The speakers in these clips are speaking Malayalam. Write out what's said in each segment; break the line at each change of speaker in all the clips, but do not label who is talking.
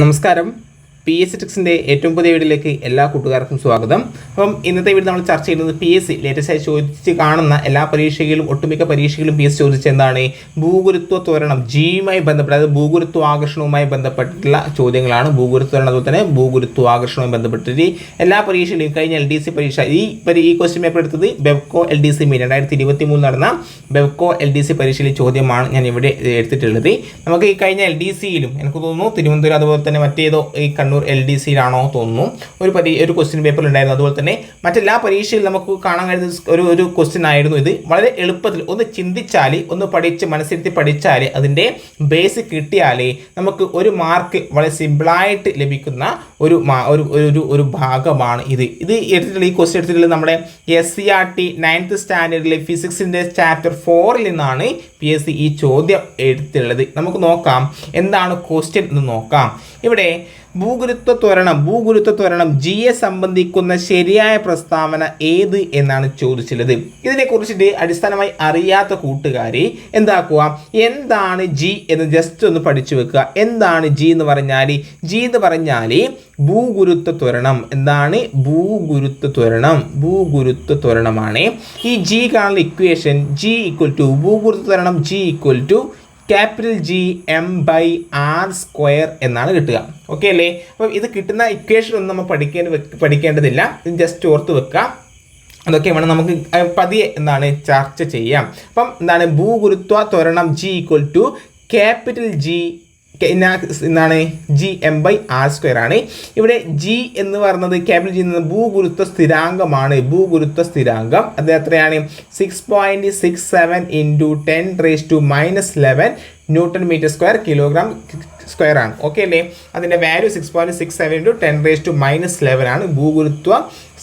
നമസ്കാരം. പി എസ് സി ടെക്സിന്റെ ഏറ്റവും പുതിയ വീഡിയോയിലേക്ക് എല്ലാ കൂട്ടുകാർക്കും സ്വാഗതം. അപ്പം ഇന്നത്തെ വീഡിയോ നമ്മൾ ചർച്ച ചെയ്യുന്നത് പി എസ് സി ലേറ്റസ്റ്റ് ആയി ചോദിച്ച് കാണുന്ന എല്ലാ പരീക്ഷകളിലും ഒട്ടുമിക്ക പരീക്ഷകളിലും പി എസ് ചോദിച്ച എന്താണ്? ഭൂഗുരുത്വ ത്വരണം ജിയുമായി ബന്ധപ്പെട്ട് അതായത് ഭൂഗുരുത്വ ആകർഷണവുമായി ബന്ധപ്പെട്ടിട്ടുള്ള ചോദ്യങ്ങളാണ്. ഭൂഗുരുത്വ ത്വരണം അതുപോലെ തന്നെ ഭൂഗുരുത്വ ആകർഷണവുമായി ബന്ധപ്പെട്ടിട്ട് എല്ലാ പരീക്ഷയിലും കഴിഞ്ഞ എൽ ഡി സി പരീക്ഷ ഈ ഈ ക്വസ്റ്റ്യൻ പേപ്പർ എടുത്തത് ബെവ്കോ എൽ ഡി സി മീൻ രണ്ടായിരത്തി ഇരുപത്തി മൂന്ന് നടന്ന ബെവ്കോ എൽ ഡി സി പരീക്ഷയിലെ ചോദ്യമാണ് ഞാൻ ഇവിടെ എടുത്തിട്ടുള്ളത്. നമുക്ക് ഈ കഴിഞ്ഞ എൽ ഡി സിയിലും എനിക്ക് തോന്നുന്നു തിരുവനന്തപുരം അതുപോലെ തന്നെ മറ്റേതോ ഈ കണ്ണൂർ എൽ ഡി സിയിലാണോ തോന്നുന്നു. ഒരു പരി ഒരു ക്വസ്റ്റ്യൻ പേപ്പർ ഉണ്ടായിരുന്നു. അതുപോലെ തന്നെ മറ്റെല്ലാ പരീക്ഷയിൽ നമുക്ക് കാണാൻ കഴിയുന്ന ഒരു ഒരു ക്വസ്റ്റ്യൻ ആയിരുന്നു ഇത്. വളരെ എളുപ്പത്തിൽ ഒന്ന് ചിന്തിച്ചാൽ ഒന്ന് പഠിച്ച് മനസ്സിരുത്തി പഠിച്ചാൽ അതിന്റെ ബേസ് കിട്ടിയാൽ നമുക്ക് ഒരു മാർക്ക് വളരെ സിമ്പിളായിട്ട് ലഭിക്കുന്ന ഒരു ഒരു ഒരു ഒരു ഭാഗമാണ് ഇത്. ഇത് എടുത്തിട്ടുള്ള ഈ ക്വസ്റ്റ്യൻ എടുത്തിട്ടുള്ളത് നമ്മുടെ S C R T ninth സ്റ്റാൻഡേർഡിലെ ഫിസിക്സിന്റെ ചാപ്റ്റർ ഫോറിൽ നിന്നാണ് പി എസ് സി ഈ ചോദ്യം എടുത്തിട്ടുള്ളത്. നമുക്ക് നോക്കാം. എന്താണ് ക്വസ്റ്റ്യൻ എന്ന് നോക്കാം. ഇവിടെ ഭൂഗുരുത്വ ത്വരണം ഭൂഗുരുത്വ ത്വരണം ജിയെ സംബന്ധിക്കുന്ന ശരിയായ പ്രസ്താവന ഏത് എന്നാണ് ചോദിച്ചുള്ളത് ഇതിനെക്കുറിച്ചിട്ട് അടിസ്ഥാനമായി അറിയാത്ത കൂട്ടുകാരെ എന്താക്കുക? എന്താണ് ജി എന്ന് ജസ്റ്റ് ഒന്ന് പഠിച്ചു വെക്കുക. എന്താണ് ജി എന്ന് പറഞ്ഞാൽ ജി എന്ന് പറഞ്ഞാൽ ഭൂഗുരുത്വ ത്വരണം. എന്താണ്? ഭൂഗുരുത്വ ത്വരണം. ഭൂഗുരുത്വ ത്വരണമാണ്. ഈ ജി കാണുന്ന ഇക്വേഷൻ ജി ഈക്വൽ ടു ഭൂഗുരുത്വ ത്വരണം G equal to capital G M by R square എന്നാണ് കിട്ടുക. ഓക്കെ അല്ലേ? അപ്പം ഇത് കിട്ടുന്ന ഇക്വേഷൻ ഒന്നും നമ്മൾ പഠിക്കേണ്ട പഠിക്കേണ്ടതില്ല. ഇത് ജസ്റ്റ് ഓർത്ത് വെക്കുക. അതൊക്കെ വേണം നമുക്ക് പതിയെ എന്താണ് ചർച്ച ചെയ്യാം. അപ്പം എന്താണ് ഭൂഗുരുത്വ ത്വരണം G equal to capital G എന്താണ് G M by R square ആണ്. ഇവിടെ ജി എന്ന് പറയുന്നത് ക്യാപിറ്റൽ ജി എന്നത് ഭൂഗുരുത്വ സ്ഥിരാങ്കമാണ്. ഭൂഗുരുത്വ സ്ഥിരാങ്കം. അത് എത്രയാണ്? Six point six seven into ten raise two minus eleven newton metre square kilogram square ആണ്. ഓക്കെ അല്ലേ? അതിന്റെ value six point six seven into ten raise two minus eleven ആണ്. ഭൂഗുരുത്വ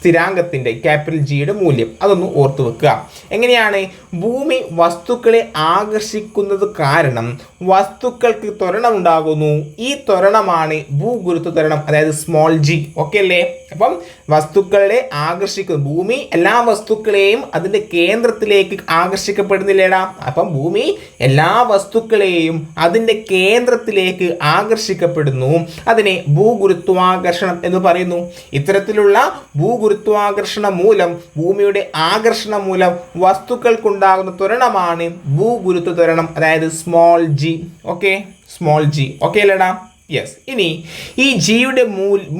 സ്ഥിരാങ്കത്തിന്റെ ക്യാപിറ്റൽ ജിയുടെ മൂല്യം. അതൊന്ന് ഓർത്തു വെക്കുക. എങ്ങനെയാണ്? ഭൂമി വസ്തുക്കളെ ആകർഷിക്കുന്നത് കാരണം വസ്തുക്കൾക്ക് ത്വരണം ഉണ്ടാകുന്നു ഈ ത്വരണമാണ് ഭൂഗുരുത്വ ത്വരണം അതായത് സ്മോൾ ജി ഓക്കെ അല്ലേ? അപ്പം വസ്തുക്കളെ ആകർഷിക്കുന്നു ഭൂമി എല്ലാ വസ്തുക്കളെയും അതിന്റെ കേന്ദ്രത്തിലേക്ക് ആകർഷിക്കപ്പെടുന്നില്ലേടാ? അപ്പം ഭൂമി എല്ലാ വസ്തുക്കളെയും അതിന്റെ കേന്ദ്രത്തിലേക്ക് ആകർഷിക്കപ്പെടുന്നു. അതിനെ ഭൂഗുരുത്വാകർഷണം എന്ന് പറയുന്നു. ഇത്തരത്തിലുള്ള ഭൂഗുരുത്വാകർഷണം മൂലം ഭൂമിയുടെ ആകർഷണ മൂലം വസ്തുക്കൾക്കുണ്ടാകുന്ന ത്വരണമാണ് ഭൂഗുരുത്വ ത്വരണം അതായത് small G okay small G okay അല്ലേടാ? യെസ് ഇനി ഈ ജിയുടെ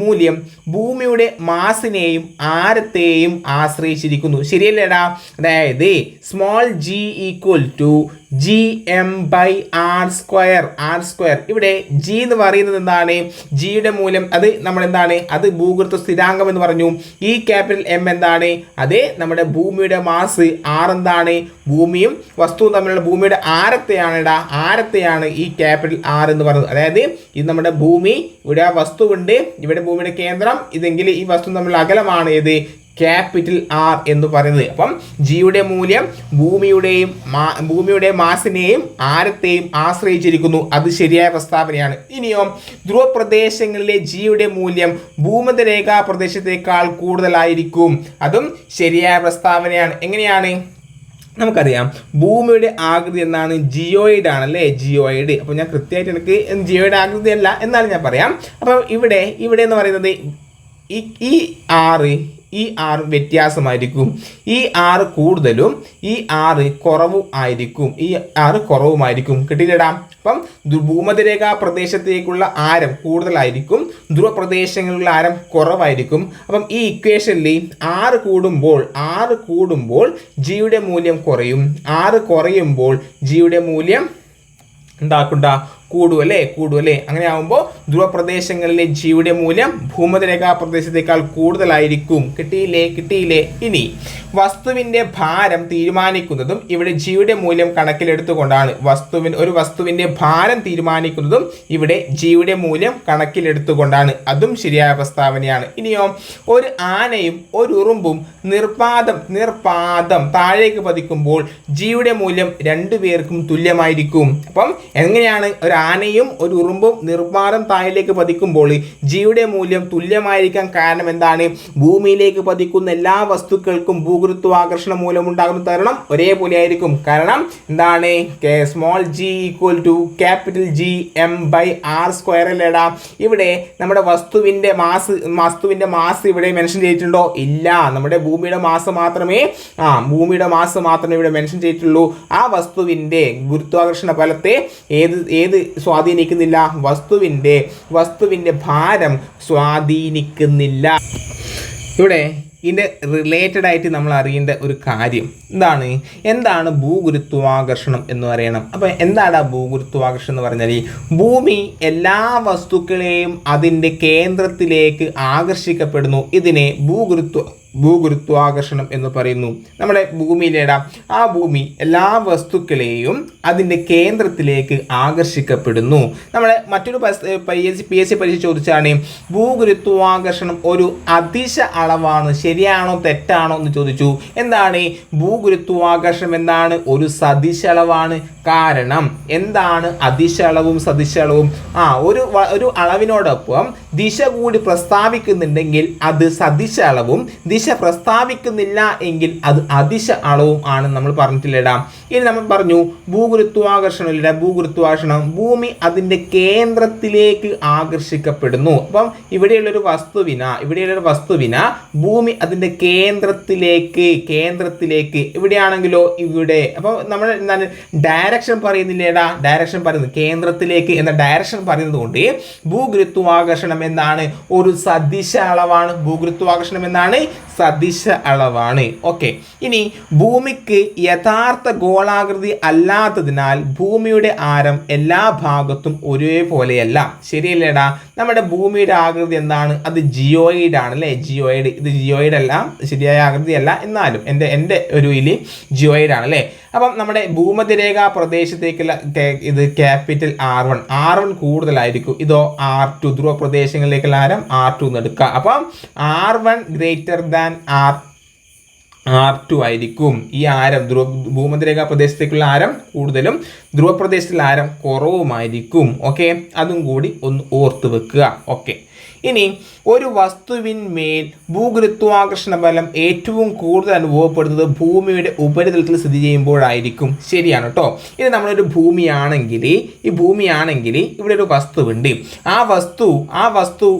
മൂല്യം ഭൂമിയുടെ മാസിനെയും ആരത്തെയും ആശ്രയിച്ചിരിക്കുന്നു. ശരിയല്ലേടാ? അതായത് small G equal to G M by R square R square ഇവിടെ ജി എന്ന് പറയുന്നത് എന്താണ്? ജിയുടെ മൂല്യം അത് നമ്മൾ എന്താണ്? അത് ഭൂഗൃത്വ സ്ഥിരാംഗം എന്ന് പറഞ്ഞു. ഈ ക്യാപിറ്റൽ എം എന്താണ്? അത് നമ്മുടെ ഭൂമിയുടെ മാസ് ആർ എന്താണ്? ഭൂമിയും വസ്തുവും തമ്മിലുള്ള ഭൂമിയുടെ ആരത്തെയാണ് ഇടാ ആരത്തെയാണ് ഈ ക്യാപിറ്റൽ ആർ എന്ന് പറയുന്നത് അതായത് ഇത് നമ്മുടെ ഭൂമി ഇവിടെ വസ്തുവുണ്ട് ഇവിടെ ഭൂമിയുടെ കേന്ദ്രം ഇതെങ്കിൽ ഈ വസ്തു തമ്മിലുള്ള അകലമാണ് ഏത്? ക്യാപിറ്റൽ ആർ എന്ന് പറയുന്നത്. അപ്പം ജിയുടെ മൂല്യം ഭൂമിയുടെയും ഭൂമിയുടെ മാസിനെയും ആരത്തെയും ആശ്രയിച്ചിരിക്കുന്നു. അത് ശരിയായ പ്രസ്താവനയാണ്. ഇനിയോ ധ്രുവപ്രദേശങ്ങളിലെ ജിയുടെ മൂല്യം ഭൂമധ്യരേഖാ പ്രദേശത്തേക്കാൾ കൂടുതലായിരിക്കും. അതും ശരിയായ പ്രസ്താവനയാണ്. എങ്ങനെയാണ്? നമുക്കറിയാം. ഭൂമിയുടെ ആകൃതി എന്നാണ് ജിയോയിഡ് ആണല്ലേ ജിയോയിഡ് അപ്പോൾ ഞാൻ കൃത്യമായിട്ട് എനിക്ക് ജിയോയുടെ ആകൃതി അല്ല എന്നാണ് ഞാൻ പറയാം. അപ്പോൾ ഇവിടെ ഇവിടെ എന്ന് പറയുന്നത് ഈ ഈ ആറ് ഈ ആറ് വ്യത്യാസമായിരിക്കും. ഈ ആറ് കൂടുതലും ഈ ആറ് കുറവും ആയിരിക്കും. ഈ ആറ് കുറവുമായിരിക്കും. കിട്ടിയില്ലടാ? അപ്പം ഭൂമധ്യരേഖാ പ്രദേശത്തേക്കുള്ള ആരം കൂടുതലായിരിക്കും. ധ്രുവപ്രദേശങ്ങളിലുള്ള ആരം കുറവായിരിക്കും. അപ്പം ഈ ഇക്വേഷനിൽ ആറ് കൂടുമ്പോൾ ആറ് കൂടുമ്പോൾ ജിയുടെ മൂല്യം കുറയും. ആറ് കുറയുമ്പോൾ ജിയുടെ മൂല്യം എന്താക്കണ്ട? കൂടും അല്ലേ കൂടും അല്ലേ അങ്ങനെ ആകുമ്പോൾ ധ്രുവപ്രദേശങ്ങളിലെ ജീവിയുടെ മൂല്യം ഭൂമധ്യരേഖാ പ്രദേശത്തേക്കാൾ കൂടുതലായിരിക്കും. കിട്ടിയില്ലേ? കിട്ടിയില്ലേ? ഇനി വസ്തുവിന്റെ ഭാരം തീരുമാനിക്കുന്നതും ഇവിടെ ജീവിയുടെ മൂല്യം കണക്കിലെടുത്തുകൊണ്ടാണ്. വസ്തുവിൻ ഒരു വസ്തുവിന്റെ ഭാരം തീരുമാനിക്കുന്നതും ഇവിടെ ജീവിയുടെ മൂല്യം കണക്കിലെടുത്തുകൊണ്ടാണ്. അതും ശരിയായ പ്രസ്താവനയാണ്. ഇനിയോ ഒരു ആനയും ഒരു ഉറുമ്പും നിർപാദം നിർപാദം താഴേക്ക് പതിക്കുമ്പോൾ ജീവിയുടെ മൂല്യം രണ്ടു പേർക്കും തുല്യമായിരിക്കും. അപ്പം എങ്ങനെയാണ് ഒരു ആനയും ഒരു ഉറുമ്പും നിർമ്മാണം താഴെ താഴിലേക്ക് പതിക്കുമ്പോൾ ജിയുടെ മൂല്യം തുല്യമായിരിക്കാൻ കാരണം എന്താണ്? ഭൂമിയിലേക്ക് പതിക്കുന്ന എല്ലാ വസ്തുക്കൾക്കും ഭൂഗുരുത്വാകർഷണ മൂലം ഉണ്ടാകുന്ന. തരണം ഒരേപോലെ ആയിരിക്കും. കാരണം എന്താണ്? Small G equal to capital G M by R square അല്ലേടാ ഇവിടെ നമ്മുടെ വസ്തുവിന്റെ മാസ് വസ്തുവിന്റെ മാസ് ഇവിടെ മെൻഷൻ ചെയ്തിട്ടുണ്ടോ? ഇല്ല. നമ്മുടെ ഭൂമിയുടെ മാസ് മാത്രമേ ആ ഭൂമിയുടെ മാസ് മാത്രമേ ഇവിടെ മെൻഷൻ ചെയ്തിട്ടുള്ളൂ. ആ വസ്തുവിന്റെ ഗുരുത്വാകർഷണ ഫലത്തെ ഏത് ഏത് സ്വാധീനിക്കുന്നില്ല. വസ്തുവിന്റെ വസ്തുവിന്റെ ഭാരം സ്വാധീനിക്കുന്നില്ല. ഇവിടെ ഇതിന്റെ റിലേറ്റഡ് ആയിട്ട് നമ്മൾ അറിയേണ്ട ഒരു കാര്യം എന്താണ്? എന്താണ് ഭൂഗുരുത്വാകർഷണം എന്ന് പറയണം. അപ്പോൾ എന്താണ് ആ ഭൂഗുരുത്വാകർഷണം എന്ന് പറഞ്ഞാൽ ഭൂമി എല്ലാ വസ്തുക്കളെയും അതിന്റെ കേന്ദ്രത്തിലേക്ക് ആകർഷിക്കപ്പെടുന്നു. ഇതിനെ ഭൂഗുരുത്വ ഭൂഗുരുത്വാകർഷണം എന്ന് പറയുന്നു. നമ്മുടെ ഭൂമിയിലേട ആ ഭൂമി എല്ലാ വസ്തുക്കളെയും അതിന്റെ കേന്ദ്രത്തിലേക്ക് ആകർഷിക്കപ്പെടുന്നു. നമ്മളെ മറ്റൊരു P S C P S C പരീക്ഷ ചോദിച്ചാണ് ഭൂഗുരുത്വാകർഷണം ഒരു അതിശ അളവാണ് ശരിയാണോ തെറ്റാണോ എന്ന് ചോദിച്ചു. എന്താണ്? ഭൂഗുരുത്വാകർഷണം എന്താണ്? ഒരു സദിശ അളവാണ്. കാരണം എന്താണ് അതിശ അളവും സദിശ അളവും? ആ ഒരു ഒരു അളവിനോടൊപ്പം ദിശ കൂടി പ്രസ്താവിക്കുന്നുണ്ടെങ്കിൽ അത് സദിശ അളവും ദിശ പ്രസ്താവിക്കുന്നില്ല എങ്കിൽ അത് അതിശ അളവും ആണ് നമ്മൾ പറഞ്ഞിട്ടില്ലടാ. ഇനി നമ്മൾ പറഞ്ഞു ഭൂഗുരുത്വാകർഷണം ഇല്ല ഭൂഗുരുത്വാകർഷണം. ഭൂമി അതിന്റെ കേന്ദ്രത്തിലേക്ക് ആകർഷിക്കപ്പെടുന്നു. അപ്പം ഇവിടെയുള്ളൊരു വസ്തുവിന ഇവിടെയുള്ളൊരു വസ്തുവിന ഭൂമി അതിന്റെ കേന്ദ്രത്തിലേക്ക് കേന്ദ്രത്തിലേക്ക് ഇവിടെയാണെങ്കിലോ ഇവിടെ. അപ്പോൾ നമ്മൾ എന്താണ് ഡയറക്ഷൻ പറയുന്നില്ലേടാ? ഡയറക്ഷൻ പറയുന്നത് കേന്ദ്രത്തിലേക്ക് എന്ന ഡയറക്ഷൻ പറയുന്നത് കൊണ്ട് ഭൂഗുരുത്വാകർഷണം എന്താണ്? ഒരു സദിശ അളവാണ് ഭൂഗുരുത്വാകർഷണം എന്താണ്? സദിശ അളവാണ്. ഓക്കെ. ഇനി ഭൂമിക്ക് യഥാർത്ഥ ഗോളാകൃതി അല്ലാത്തതിനാൽ ഭൂമിയുടെ ആരം എല്ലാ ഭാഗത്തും ഒരേപോലെയല്ല. ശരിയല്ലേടാ? നമ്മുടെ ഭൂമിയുടെ ആകൃതി എന്താണ്? അത് ജിയോയിഡ് ആണ് അല്ലേ? ജിയോയിഡ്. ഇത് ജിയോയിഡ് അല്ല ശരിയായ ആകൃതിയല്ല. എന്നാലും എന്റെ എന്റെ ഒരു ഇതിൽ ജിയോയിഡ് ആണ് അല്ലേ? അപ്പം നമ്മുടെ ഭൂമധ്യരേഖ പ്രദേശത്തേക്കുള്ള ഇത് capital R one. R one കൂടുതലായിരിക്കും. ഇതോ ആർ ടു ധ്രുവ പ്രദേശങ്ങളിലേക്കുള്ള ആരം ആർ ടു എന്ന് എടുക്കുക. അപ്പം R one greater than R R two ആയിരിക്കും. ഈ ആരം ധ്രുവ ഭൂമധ്യരേഖ പ്രദേശത്തേക്കുള്ള ആരം കൂടുതലും ധ്രുവപ്രദേശത്തിലെ ആരം കുറവുമായിരിക്കും. ഓക്കെ? അതും കൂടി ഒന്ന് ഓർത്ത് വെക്കുക. ഓക്കെ. ഇനി ഒരു വസ്തുവിന്മേൽ ഭൂഗുരുത്വാകർഷണ ബലം ഏറ്റവും കൂടുതൽ അനുഭവപ്പെടുന്നത് ഭൂമിയുടെ ഉപരിതലത്തിൽ സ്ഥിതി ചെയ്യുമ്പോഴായിരിക്കും. ശരിയാണ് കേട്ടോ ഇത് നമ്മളൊരു ഭൂമിയാണെങ്കിൽ ഈ ഭൂമിയാണെങ്കിൽ ഇവിടെ ഒരു വസ്തുവുണ്ട്. ആ വസ്തു ആ വസ്തു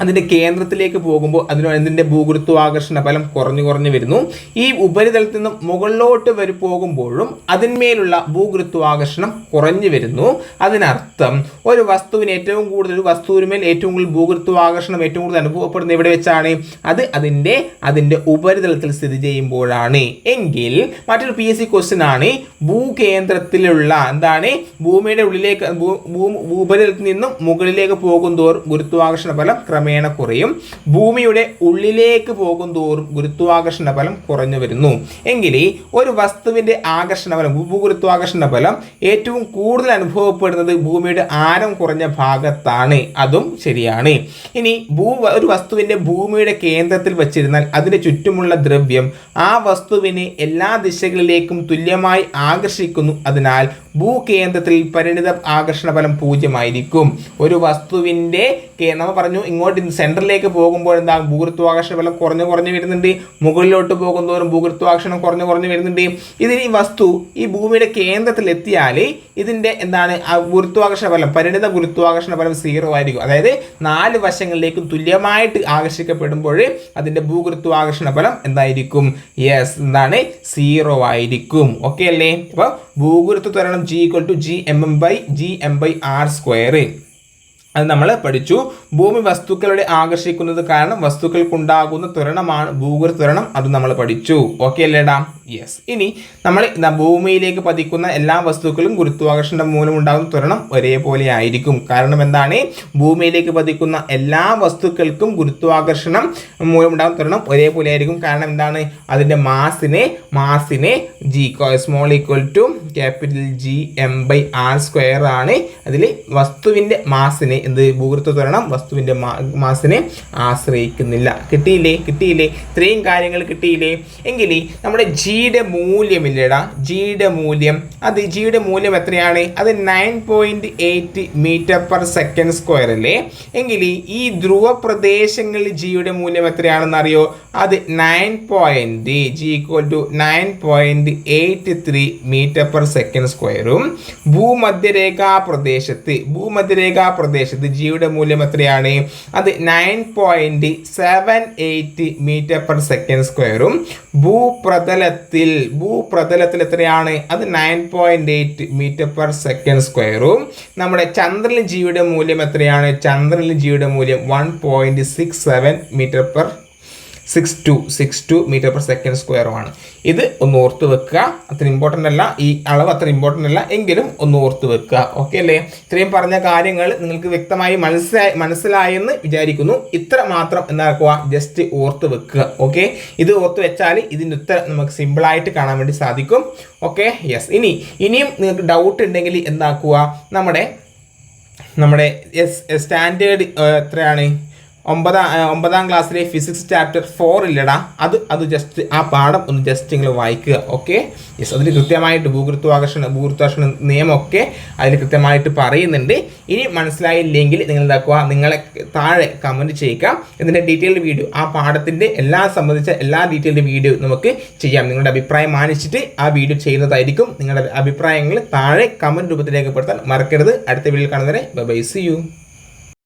അതിന്റെ കേന്ദ്രത്തിലേക്ക് പോകുമ്പോൾ അതിന് അതിന്റെ ഭൂഗുരുത്വാകർഷണ ബലം കുറഞ്ഞു കുറഞ്ഞു വരുന്നു. ഈ ഉപരിതലത്തിൽ നിന്നും മുകളിലോട്ട് വരെ പോകുമ്പോഴും അതിന്മേലുള്ള ഭൂഗുരുത്വാകർഷണം കുറഞ്ഞു വരുന്നു. അതിനർത്ഥം ഒരു വസ്തുവിന് ഏറ്റവും കൂടുതൽ ഒരു വസ്തുവിനുമേൽ ഏറ്റവും കൂടുതൽ ഭൂഗുരുത്വാകർഷണം ഏറ്റവും കൂടുതൽ അനുഭവപ്പെടുന്നത് എവിടെ വെച്ചാണ്? അത് അതിന്റെ അതിന്റെ ഉപരിതലത്തിൽ സ്ഥിതി ചെയ്യുമ്പോഴാണ്. എങ്കിൽ മറ്റൊരു പി എസ് സി ക്വസ്റ്റ്യൻ ആണ്. ഭൂകേന്ദ്രത്തിലുള്ള എന്താണ്? ഭൂമിയുടെ ഉള്ളിലേക്ക് ഭൂ- ഉപരിതലത്തിൽ നിന്നും മുകളിലേക്ക് പോകും തോറും ഗുരുത്വാകർഷണ ക്രമേണ കുറയും. ഭൂമിയുടെ ഉള്ളിലേക്ക് പോകും തോറും ഗുരുത്വാകർഷണ ബലം കുറഞ്ഞു വരുന്നു. എങ്കിൽ ഒരു വസ്തുവിന്റെ ആകർഷണ ബലം ഭൂഗുരുത്വാകർഷണ ബലം ഏറ്റവും കൂടുതൽ അനുഭവപ്പെടുന്നത് ഭൂമിയുടെ ആരം കുറഞ്ഞ ഭാഗത്താണ്. അതും ശരിയാണ്. ഇനി ഭൂ ഒരു വസ്തുവിന്റെ ഭൂമിയുടെ കേന്ദ്രത്തിൽ വച്ചിരുന്നാൽ അതിന് ചുറ്റുമുള്ള ദ്രവ്യം ആ വസ്തുവിനെ എല്ലാ ദിശകളിലേക്കും തുല്യമായി ആകർഷിക്കുന്നു. അതിനാൽ ഭൂകേന്ദ്രത്തിൽ പരിണിത ആകർഷണ ഫലം പൂജ്യമായിരിക്കും. ഒരു വസ്തുവിന്റെ നമ്മൾ പറഞ്ഞു ഇങ്ങോട്ട് സെന്ററിലേക്ക് പോകുമ്പോൾ എന്താ ഭൂഗുരുത്വാകർഷണ ബലം കുറഞ്ഞു കുറഞ്ഞു വരുന്നുണ്ട്. മുകളിലോട്ട് പോകുന്തോറും ഭൂഗുരുത്വാകർഷണം കുറഞ്ഞു കുറഞ്ഞു വരുന്നുണ്ട്. ഇതിന് ഈ വസ്തു ഈ ഭൂമിയുടെ കേന്ദ്രത്തിൽ എത്തിയാൽ ഇതിന്റെ എന്താണ് ആ ഗുരുത്വാകർഷണ ബലം പരിണിത ഗുരുത്വാകർഷണ ബലം സീറോ ആയിരിക്കും. അതായത് നാല് വശങ്ങളിലേക്കും തുല്യമായിട്ട് ആകർഷിക്കപ്പെടുമ്പോൾ അതിന്റെ ഭൂഗുരുത്വാകർഷണ ബലം എന്തായിരിക്കും? യെസ് എന്താണ്? സീറോ ആയിരിക്കും. ഓക്കെ അല്ലേ? അപ്പോൾ ഭൂഗുരുത്വ ത്വരണം G equal to G M M by G M by R square അത് നമ്മൾ പഠിച്ചു. ഭൂമി വസ്തുക്കളുടെ ആകർഷിക്കുന്നത് കാരണം വസ്തുക്കൾക്കുണ്ടാകുന്ന ത്വരണമാണ് ഭൂഗുരു ത്വരണം അത് നമ്മൾ പഠിച്ചു. ഓക്കെ അല്ലേടാ യെസ് ഇനി നമ്മൾ ഭൂമിയിലേക്ക് പതിക്കുന്ന എല്ലാ വസ്തുക്കളും ഗുരുത്വാകർഷണം മൂലം ഉണ്ടാകുന്ന ത്വരണം ഒരേപോലെ ആയിരിക്കും. കാരണം എന്താണ്? ഭൂമിയിലേക്ക് പതിക്കുന്ന എല്ലാ വസ്തുക്കൾക്കും ഗുരുത്വാകർഷണം മൂലം ഉണ്ടാകുന്ന ത്വരണം ഒരേപോലെ ആയിരിക്കും. കാരണം എന്താണ്? അതിന്റെ മാസിനെ മാസിനെ G small equal to capital G M by R square ആണ്. അതിൽ വസ്തുവിന്റെ മാസിനെ എന്ത് ത്വരണം വസ്തുവിന്റെ മാസിനെ ആശ്രയിക്കുന്നില്ല. കിട്ടിയില്ലേ? കിട്ടിയില്ലേ? ഇത്രയും കാര്യങ്ങൾ കിട്ടിയില്ലേ? എങ്കിൽ നമ്മുടെ ജിയുടെ മൂല്യമില്ലടാ ജിയുടെ മൂല്യം. അത് ജിയുടെ മൂല്യം എത്രയാണ്? അത് nine point eight metre per second square അല്ലേ? എങ്കിൽ ഈ ധ്രുവ പ്രദേശങ്ങളിൽ ജിയുടെ മൂല്യം എത്രയാണെന്ന് അറിയോ അത് nine point G equal to nine point eight three metre per second സ്ക്വയറും ഭൂമധ്യരേഖാ പ്രദേശത്ത് ഭൂമധ്യരേഖാ പ്രദേശത്ത് ജിയുടെ മൂല്യം എത്രയാണ്? അത് nine point seven eight metre per second സ്ക്വയറും ഭൂപ്രതലത്തിൽ ഭൂപ്രതലത്തിൽ എത്രയാണ്? അത് nine point eight metre per second സ്ക്വയറും നമ്മുടെ ചന്ദ്രനിൽ ജിയുടെ മൂല്യം എത്രയാണ്? ചന്ദ്രനിൽ ജിയുടെ മൂല്യം one point six seven metre per six two six two metre per second സ്ക്വയറുമാണ് ഇത് ഒന്ന് ഓർത്ത് വെക്കുക. അത്ര ഇമ്പോർട്ടന്റ് അല്ല. ഈ അളവ് അത്ര ഇമ്പോർട്ടന്റ് അല്ല. എങ്കിലും ഒന്ന് ഓർത്ത് വെക്കുക. ഓക്കെ അല്ലേ? ഇത്രയും പറഞ്ഞ കാര്യങ്ങൾ നിങ്ങൾക്ക് വ്യക്തമായി മനസ്സിലായി മനസ്സിലായെന്ന് വിചാരിക്കുന്നു. ഇത്ര മാത്രം എന്താക്കുക? ജസ്റ്റ് ഓർത്ത് വെക്കുക. ഓക്കെ ഇത് ഓർത്ത് വെച്ചാൽ ഇതിന്റെ ഉത്തരം നമുക്ക് സിമ്പിളായിട്ട് കാണാൻ വേണ്ടി സാധിക്കും. ഓക്കെ യെസ് ഇനി ഇനിയും നിങ്ങൾക്ക് ഡൗട്ട് ഉണ്ടെങ്കിൽ എന്താക്കുക? നമ്മുടെ നമ്മുടെ സ്റ്റാൻഡേർഡ് എത്രയാണ്? ഒമ്പതാം ഒമ്പതാം ക്ലാസ്സിലെ ഫിസിക്സ് ചാപ്റ്റർ ഫോർ ഇല്ലടാ. അത് അത് ജസ്റ്റ് ആ പാഠം ഒന്ന് ജസ്റ്റ് നിങ്ങൾ വായിക്കുക ഓക്കെ യെസ് അതിൽ കൃത്യമായിട്ട് ഭൂഗുരുത്വാകർഷണ ഭൂഗുരുത്വാകർഷണ നിയമമൊക്കെ അതിൽ കൃത്യമായിട്ട് പറയുന്നുണ്ട്. ഇനി മനസ്സിലായില്ലെങ്കിൽ നിങ്ങൾ എന്താക്കുക? നിങ്ങളെ താഴെ കമന്റ് ചെയ്യുക ഇതിന്റെ ഡീറ്റെയിൽഡ് വീഡിയോ ആ പാഠത്തിന്റെ എല്ലാ സംബന്ധിച്ച എല്ലാ ഡീറ്റെയിൽഡ് വീഡിയോ നമുക്ക് ചെയ്യാം. നിങ്ങളുടെ അഭിപ്രായം മാനിച്ചിട്ട് ആ വീഡിയോ ചെയ്യുന്നതായിരിക്കും. നിങ്ങളുടെ അഭിപ്രായങ്ങൾ താഴെ കമന്റ് രൂപത്തിൽ രേഖപ്പെടുത്താൻ മറക്കരുത്. അടുത്ത വീഡിയോയിൽ കാണുന്നവരെ ബൈ സി യു